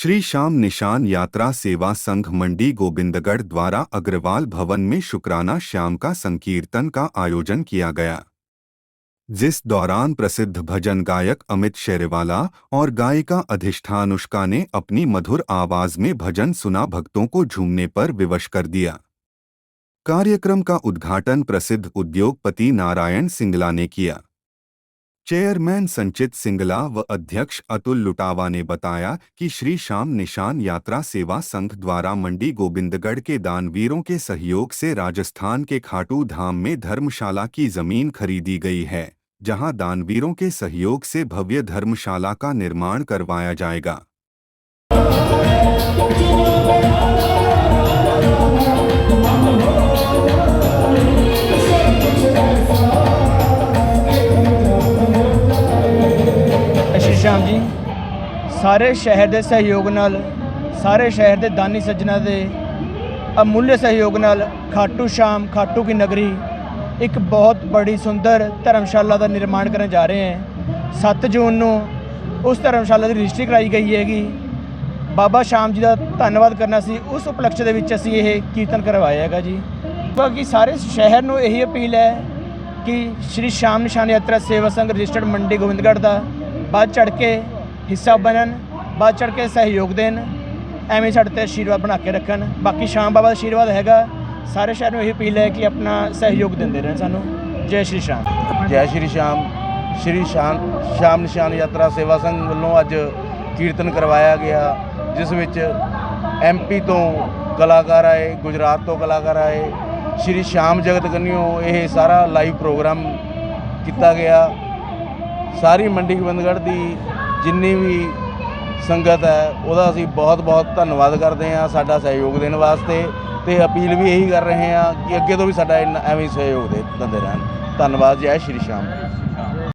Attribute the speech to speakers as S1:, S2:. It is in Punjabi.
S1: श्री श्याम निशान यात्रा सेवा संघ मंडी गोविंदगढ़ द्वारा अग्रवाल भवन में शुक्राना श्याम का संकीर्तन का आयोजन किया गया। जिस दौरान प्रसिद्ध भजन गायक अमित शेरेवाला और गायिका अधिष्ठानुष्का ने अपनी मधुर आवाज़ में भजन सुना भक्तों को झूमने पर विवश कर दिया। कार्यक्रम का उद्घाटन प्रसिद्ध उद्योगपति नारायण सिंगला ने किया। चेयरमैन संचित सिंगला व अध्यक्ष अतुल लुटावा ने बताया कि श्री श्याम निशान यात्रा सेवा संघ द्वारा मंडी गोविंदगढ़ के दानवीरों के सहयोग से राजस्थान के खाटू धाम में धर्मशाला की ज़मीन खरीदी गई है, जहाँ दानवीरों के सहयोग से भव्य धर्मशाला का निर्माण करवाया जाएगा।
S2: ਸ਼ਾਮ ਜੀ, ਸਾਰੇ ਸ਼ਹਿਰ ਦੇ ਸਹਿਯੋਗ ਨਾਲ, ਸਾਰੇ ਸ਼ਹਿਰ ਦੇ ਦਾਨੀ ਸੱਜਣਾ ਦੇ ਅਮੁੱਲੇ ਸਹਿਯੋਗ ਨਾਲ ਖਾਟੂ ਸ਼ਾਮ, ਖਾਟੂ ਕੀ ਨਗਰੀ ਇੱਕ ਬਹੁਤ ਬੜੀ ਸੁੰਦਰ ਧਰਮਸ਼ਾਲਾ ਦਾ ਨਿਰਮਾਣ ਕਰਨ ਜਾ ਰਹੇ ਹਾਂ। 7 ਜੂਨ ਨੂੰ ਉਸ ਧਰਮਸ਼ਾਲਾ ਦੀ ਰਜਿਸਟਰੀ ਕਰਾਈ ਗਈ ਹੈਗੀ। ਬਾਬਾ ਸ਼ਾਮ ਜੀ ਦਾ ਧੰਨਵਾਦ ਕਰਨਾ ਸੀ। ਉਸ ਉਪਲਕਸ਼ ਦੇ ਵਿੱਚ ਅਸੀਂ ਇਹ ਕੀਰਤਨ ਕਰਵਾਇਆ ਹੈਗਾ ਜੀ। ਬਾਕੀ ਸਾਰੇ ਸ਼ਹਿਰ ਨੂੰ ਇਹੀ ਅਪੀਲ ਹੈ ਕਿ ਸ਼੍ਰੀ ਸ਼ਾਮ ਨਿਸ਼ਾਨ ਯਾਤਰਾ ਸੇਵਾ ਸੰਘ ਰਜਿਸਟਰਡ ਮੰਡੀ ਗੋਬਿੰਦਗੜ੍ਹ ਦਾ ਵੱਧ ਚੜ ਕੇ ਹਿੱਸਾ ਬਣਨ ਵੱਧ ਚੜ ਕੇ ਸਹਿਯੋਗ ਦੇਣ, ਐਵੇਂ ਸਾਡੇ ਤੇ ਆਸ਼ੀਰਵਾਦ ਬਣਾ ਕੇ ਰੱਖਣ। ਬਾਕੀ ਸ਼ਾਮ ਬਾਬਾ ਦਾ ਆਸ਼ੀਰਵਾਦ ਹੈਗਾ। ਸਾਰੇ ਸ਼ਹਿਰ ਨੂੰ ਇਹ ਅਪੀਲ ਹੈ ਕਿ ਆਪਣਾ ਸਹਿਯੋਗ ਦਿੰਦੇ ਰਹਿਣ ਸਾਨੂੰ। ਜੈ ਸ਼੍ਰੀ ਸ਼ਾਮ।
S3: ਜੈ ਸ਼੍ਰੀ ਸ਼ਾਮ। ਸ਼੍ਰੀ ਸ਼ਾਮ ਸ਼ਾਮ ਨਿਸ਼ਾਨ ਯਾਤਰਾ ਸੇਵਾ ਸੰਘ ਵੱਲੋਂ ਅੱਜ ਕੀਰਤਨ ਕਰਵਾਇਆ ਗਿਆ, ਜਿਸ ਵਿੱਚ ਐਮਪੀ ਤੋਂ ਕਲਾਕਾਰ ਆਏ, ਗੁਜਰਾਤ ਤੋਂ ਕਲਾਕਾਰ ਆਏ, ਸ਼੍ਰੀ ਸ਼ਾਮ ਜਗਤ ਕੰਨਿਓ ਇਹ ਸਾਰਾ ਲਾਈਵ ਪ੍ਰੋਗਰਾਮ ਕੀਤਾ ਗਿਆ। ਸਾਰੀ ਮੰਡੀ ਗੋਬਿੰਦਗੜ੍ਹ ਦੀ ਜਿੰਨੀ ਵੀ ਸੰਗਤ ਹੈ, ਉਹਦਾ ਅਸੀਂ ਬਹੁਤ ਬਹੁਤ ਧੰਨਵਾਦ ਕਰਦੇ ਹਾਂ ਸਾਡਾ ਸਹਿਯੋਗ ਦੇਣ ਵਾਸਤੇ ਤੇ ਅਪੀਲ ਵੀ ਇਹੀ ਕਰ ਰਹੇ ਹਾਂ ਕਿ ਅੱਗੇ ਤੋਂ ਵੀ ਸਾਡਾ ਇੰਨਾ- ਐਵੇਂ ਸਹਿਯੋਗ ਦੇ ਦਿੰਦੇ ਰਹਿਣ। ਧੰਨਵਾਦ, ਜੈ ਸ਼੍ਰੀ ਸ਼ਾਮ।